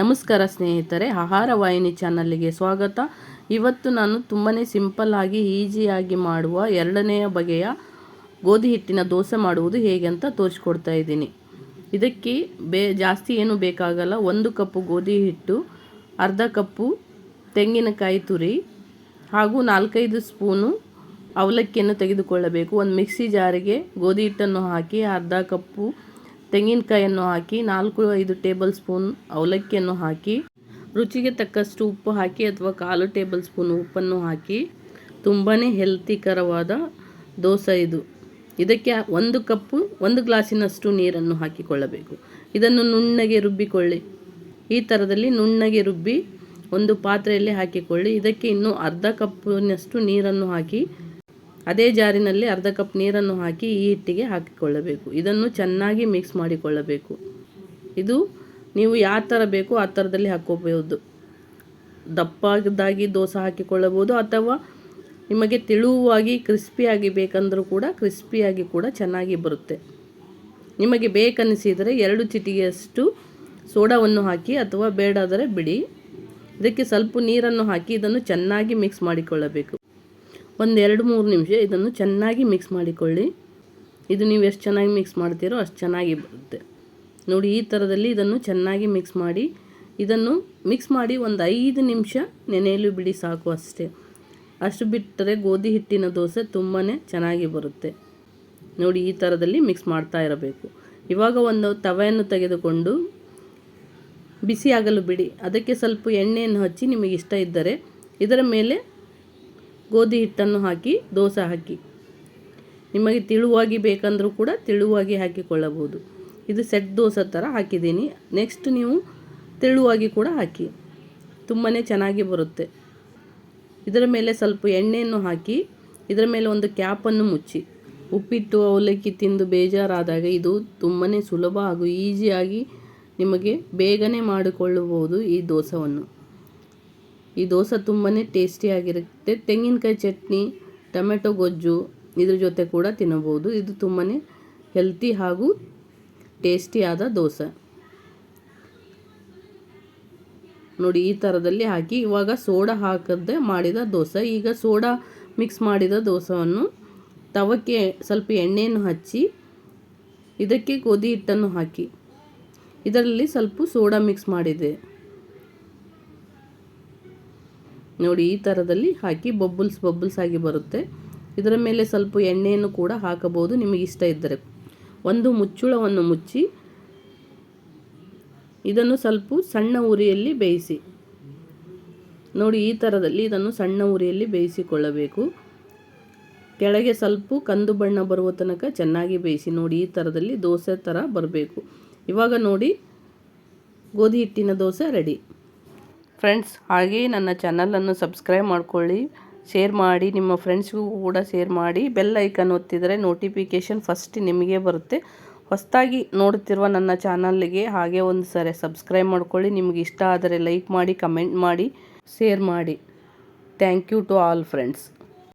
ನಮಸ್ಕಾರ ಸ್ನೇಹಿತರೆ, ಆಹಾರ ವಾಹಿನಿ ಚಾನಲ್ಗೆ ಸ್ವಾಗತ. ಇವತ್ತು ನಾನು ತುಂಬಾ ಸಿಂಪಲ್ಲಾಗಿ ಈಜಿಯಾಗಿ ಮಾಡುವ ಎರಡನೆಯ ಬಗೆಯ ಗೋಧಿ ಹಿಟ್ಟಿನ ದೋಸೆ ಮಾಡುವುದು ಹೇಗೆ ಅಂತ ತೋರಿಸ್ಕೊಡ್ತಾ ಇದ್ದೀನಿ. ಇದಕ್ಕೆ ಬೇ, ಜಾಸ್ತಿ ಏನು ಬೇಕಾಗಲ್ಲ. ಒಂದು ಕಪ್ಪು ಗೋಧಿ ಹಿಟ್ಟು, ಅರ್ಧ ಕಪ್ಪು ತೆಂಗಿನಕಾಯಿ ತುರಿ ಹಾಗೂ ನಾಲ್ಕೈದು ಸ್ಪೂನು ಅವಲಕ್ಕಿಯನ್ನು ತೆಗೆದುಕೊಳ್ಳಬೇಕು. ಒಂದು ಮಿಕ್ಸಿ ಜಾರಿಗೆ ಗೋಧಿ ಹಿಟ್ಟನ್ನು ಹಾಕಿ ಅರ್ಧ ಕಪ್ಪು ತೆಂಗಿನಕಾಯನ್ನು ಹಾಕಿ ನಾಲ್ಕು ಐದು ಟೇಬಲ್ ಸ್ಪೂನ್ ಅವಲಕ್ಕಿಯನ್ನು ಹಾಕಿ, ರುಚಿಗೆ ತಕ್ಕಷ್ಟು ಉಪ್ಪು ಹಾಕಿ ಅಥವಾ ಕಾಲು ಟೇಬಲ್ ಸ್ಪೂನ್ ಉಪ್ಪನ್ನು ಹಾಕಿ ತುಂಬಾ ಹೆಲ್ತಿಕರವಾದ ದೋಸೆ ಇದು. ಇದಕ್ಕೆ ಒಂದು ಕಪ್ಪು, ಒಂದು ಗ್ಲಾಸಿನಷ್ಟು ನೀರನ್ನು ಹಾಕಿಕೊಳ್ಳಬೇಕು. ಇದನ್ನು ನುಣ್ಣಗೆ ರುಬ್ಬಿಕೊಳ್ಳಿ. ಈ ಥರದಲ್ಲಿ ನುಣ್ಣಗೆ ರುಬ್ಬಿ ಒಂದು ಪಾತ್ರೆಯಲ್ಲಿ ಹಾಕಿಕೊಳ್ಳಿ. ಇದಕ್ಕೆ ಇನ್ನೂ ಅರ್ಧ ಕಪ್ಪಿನಷ್ಟು ನೀರನ್ನು ಹಾಕಿ ಅದೇ ಜಾರಿನಲ್ಲಿ ಅರ್ಧ ಕಪ್ ನೀರನ್ನು ಹಾಕಿ ಈ ಹಿಟ್ಟಿಗೆ ಹಾಕಿಕೊಳ್ಳಬೇಕು. ಇದನ್ನು ಚೆನ್ನಾಗಿ ಮಿಕ್ಸ್ ಮಾಡಿಕೊಳ್ಳಬೇಕು. ಇದು ನೀವು ಯಾವ ಥರ ಬೇಕೋ ಆ ಥರದಲ್ಲಿ ಹಾಕೋಬಹುದು ದಪ್ಪದಾಗಿ ದೋಸೆ ಹಾಕಿಕೊಳ್ಳಬಹುದು ಅಥವಾ ನಿಮಗೆ ತಿಳುವಾಗಿ ಕ್ರಿಸ್ಪಿಯಾಗಿ ಬೇಕಂದರೂ ಕೂಡ ಕ್ರಿಸ್ಪಿಯಾಗಿ ಕೂಡ ಚೆನ್ನಾಗಿ ಬರುತ್ತೆ. ನಿಮಗೆ ಬೇಕನ್ನಿಸಿದರೆ ಎರಡು ಚಿಟಿಗೆಯಷ್ಟು ಸೋಡಾವನ್ನು ಹಾಕಿ ಅಥವಾ ಬೇಡಾದರೆ ಬಿಡಿ. ಇದಕ್ಕೆ ಸ್ವಲ್ಪ ನೀರನ್ನು ಹಾಕಿ ಇದನ್ನು ಚೆನ್ನಾಗಿ ಮಿಕ್ಸ್ ಮಾಡಿಕೊಳ್ಳಬೇಕು. ಒಂದು ಎರಡು ಮೂರು ನಿಮಿಷ ಇದನ್ನು ಚೆನ್ನಾಗಿ ಮಿಕ್ಸ್ ಮಾಡಿಕೊಳ್ಳಿ. ಇದು ನೀವು ಎಷ್ಟು ಚೆನ್ನಾಗಿ ಮಿಕ್ಸ್ ಮಾಡ್ತೀರೋ ಅಷ್ಟು ಚೆನ್ನಾಗಿ ಬರುತ್ತೆ. ನೋಡಿ, ಈ ಥರದಲ್ಲಿ ಇದನ್ನು ಚೆನ್ನಾಗಿ ಮಿಕ್ಸ್ ಮಾಡಿ, ಇದನ್ನು ಮಿಕ್ಸ್ ಮಾಡಿ ಒಂದು ಐದು ನಿಮಿಷ ನೆನೆಯಲು ಬಿಡಿ ಸಾಕು ಅಷ್ಟೇ. ಅಷ್ಟು ಬಿಟ್ಟರೆ ಗೋಧಿ ಹಿಟ್ಟಿನ ದೋಸೆ ತುಂಬಾ ಚೆನ್ನಾಗಿ ಬರುತ್ತೆ. ನೋಡಿ, ಈ ಥರದಲ್ಲಿ ಮಿಕ್ಸ್ ಮಾಡ್ತಾ ಇರಬೇಕು. ಇವಾಗ ಒಂದು ತವೆಯನ್ನು ತೆಗೆದುಕೊಂಡು ಬಿಸಿ ಆಗಲು ಬಿಡಿ. ಅದಕ್ಕೆ ಸ್ವಲ್ಪ ಎಣ್ಣೆಯನ್ನು ಹಚ್ಚಿ ನಿಮಗೆ ಇಷ್ಟ ಇದ್ದರೆ ಇದರ ಮೇಲೆ ಗೋಧಿ ಹಿಟ್ಟನ್ನು ಹಾಕಿ, ದೋಸೆ ಹಾಕಿ. ನಿಮಗೆ ತಿಳುವಾಗಿ ಬೇಕಂದರೂ ಕೂಡ ತಿಳುವಾಗಿ ಹಾಕಿಕೊಳ್ಳಬಹುದು. ಇದು ಸೆಟ್ ದೋಸೆ ಥರ ಹಾಕಿದ್ದೀನಿ. ನೆಕ್ಸ್ಟ್ ನೀವು ತೆಳುವಾಗಿ ಕೂಡ ಹಾಕಿ. ತುಂಬಾ ಚೆನ್ನಾಗಿ ಬರುತ್ತೆ. ಇದರ ಮೇಲೆ ಸ್ವಲ್ಪ ಎಣ್ಣೆಯನ್ನು ಹಾಕಿ, ಇದರ ಮೇಲೆ ಒಂದು ಕ್ಯಾಪನ್ನು ಮುಚ್ಚಿ. ಉಪ್ಪಿಟ್ಟು, ಅವಲಕ್ಕಿ ತಿಂದು ಬೇಜಾರಾದಾಗ ಇದು ತುಂಬಾ ಸುಲಭ ಹಾಗೂ ಈಸಿಯಾಗಿ ನಿಮಗೆ ಬೇಗನೆ ಮಾಡಿಕೊಳ್ಳಬಹುದು ಈ ದೋಸವನ್ನು. ಈ ದೋಸೆ ತುಂಬಾ ಟೇಸ್ಟಿಯಾಗಿರುತ್ತೆ ತೆಂಗಿನಕಾಯಿ ಚಟ್ನಿ, ಟೊಮೆಟೊ ಗೊಜ್ಜು ಇದ್ರ ಜೊತೆ ಕೂಡ ತಿನ್ನಬಹುದು. ಇದು ತುಂಬಾ ಹೆಲ್ತಿ ಹಾಗೂ ಟೇಸ್ಟಿಯಾದ ದೋಸೆ. ನೋಡಿ, ಈ ಥರದಲ್ಲಿ ಹಾಕಿ ಇವಾಗ ಸೋಡಾ ಹಾಕದೆ ಮಾಡಿದ ದೋಸೆ. ಈಗ ಸೋಡಾ ಮಿಕ್ಸ್ ಮಾಡಿದ ದೋಸವನ್ನು ತವಕ್ಕೆ ಸ್ವಲ್ಪ ಎಣ್ಣೆಯನ್ನು ಹಚ್ಚಿ ಇದಕ್ಕೆ ಗೋಧಿ ಹಿಟ್ಟನ್ನು ಹಾಕಿ. ಇದರಲ್ಲಿ ಸ್ವಲ್ಪ ಸೋಡಾ ಮಿಕ್ಸ್ ಮಾಡಿದೆ. ನೋಡಿ, ಈ ಥರದಲ್ಲಿ ಹಾಕಿ ಬಬ್ಬುಲ್ಸ್ ಬಬ್ಬುಲ್ಸ್ ಆಗಿ ಬರುತ್ತೆ. ಇದರ ಮೇಲೆ ಸ್ವಲ್ಪ ಎಣ್ಣೆಯನ್ನು ಕೂಡ ಹಾಕಬಹುದು ನಿಮಗೆ ಇಷ್ಟ ಇದ್ದರೆ. ಒಂದು ಮುಚ್ಚುಳವನ್ನು ಮುಚ್ಚಿ, ಇದನ್ನು ಸ್ವಲ್ಪ ಸಣ್ಣ ಉರಿಯಲ್ಲಿ ಬೇಯಿಸಿ. ನೋಡಿ, ಈ ಥರದಲ್ಲಿ ಇದನ್ನು ಸಣ್ಣ ಉರಿಯಲ್ಲಿ ಬೇಯಿಸಿಕೊಳ್ಳಬೇಕು. ಕೆಳಗೆ ಸ್ವಲ್ಪ ಕಂದು ಬಣ್ಣ ಬರುವ ತನಕ ಚೆನ್ನಾಗಿ ಬೇಯಿಸಿ ನೋಡಿ, ಈ ಥರದಲ್ಲಿ ದೋಸೆ ಥರ ಬರಬೇಕು. ಇವಾಗ ನೋಡಿ, ಗೋಧಿ ಹಿಟ್ಟಿನ ದೋಸೆ ರೆಡಿ. ಫ್ರೆಂಡ್ಸ್, ಹಾಗೆಯೇ ನನ್ನ ಚಾನಲನ್ನು ಸಬ್ಸ್ಕ್ರೈಬ್ ಮಾಡ್ಕೊಳ್ಳಿ. ಶೇರ್ ಮಾಡಿ, ನಿಮ್ಮ ಫ್ರೆಂಡ್ಸ್ಗೂ ಕೂಡ ಶೇರ್ ಮಾಡಿ. ಬೆಲ್ ಐಕನ್ ಒತ್ತಿದರೆ ನೋಟಿಫಿಕೇಷನ್ ಫಸ್ಟ್ ನಿಮಗೆ ಬರುತ್ತೆ. ಹೊಸದಾಗಿ ನೋಡುತ್ತಿರುವ ನನ್ನ ಚಾನಲ್ಗೆ ಹಾಗೆ ಒಂದು ಸರಿ ಸಬ್ಸ್ಕ್ರೈಬ್ ಮಾಡ್ಕೊಳ್ಳಿ. ನಿಮಗೆ ಇಷ್ಟ ಆದರೆ ಲೈಕ್ ಮಾಡಿ ಕಮೆಂಟ್ ಮಾಡಿ ಶೇರ್ ಮಾಡಿ. Thank you to all friends